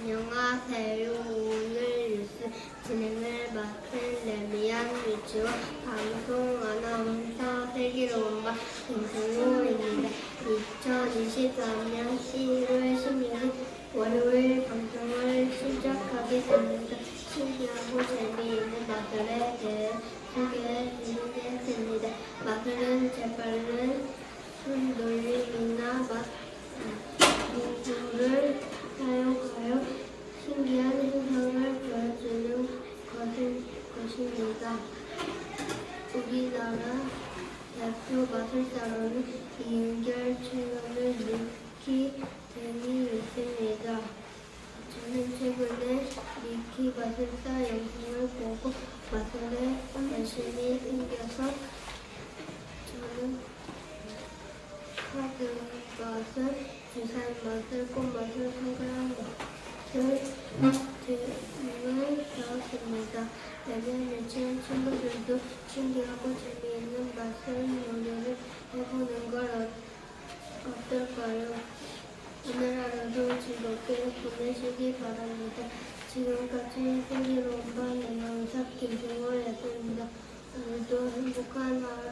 안녕하세요. 오늘 뉴스 진행을 맡은 레미안 유치원 방송 아나운서 슬기로운과 김승호입니다. 2023년 11월 16일 월요일 방송을 시작하게 됩니다. 신기하고 재미있는 마술에 대해 소개해 드리겠습니다. 마술은 재빠른 손놀림이나 맛 공주를 사용하여 신기한 현상을 보여주는 것은 것입니다. 우리나라 대표 마술사로는 이은결 최근을 미키 등이 있습니다. 저는 최근에 미키 마술사 영상을 보고 마술에 관심이 생겨서 저는 카드 맛을, 맛을, 꽃 맛을, 손가락 맛을 등을 배웠습니다. 내년 유치원 친구들도 신기하고 재미있는 맛을 요리를 해보는 걸 어, 어떨까요? 오늘 하루도 즐겁게 보내시기 바랍니다. 지금까지 슬기로운 반 아나운서 김승호였습니다. 오늘도 행복한 하루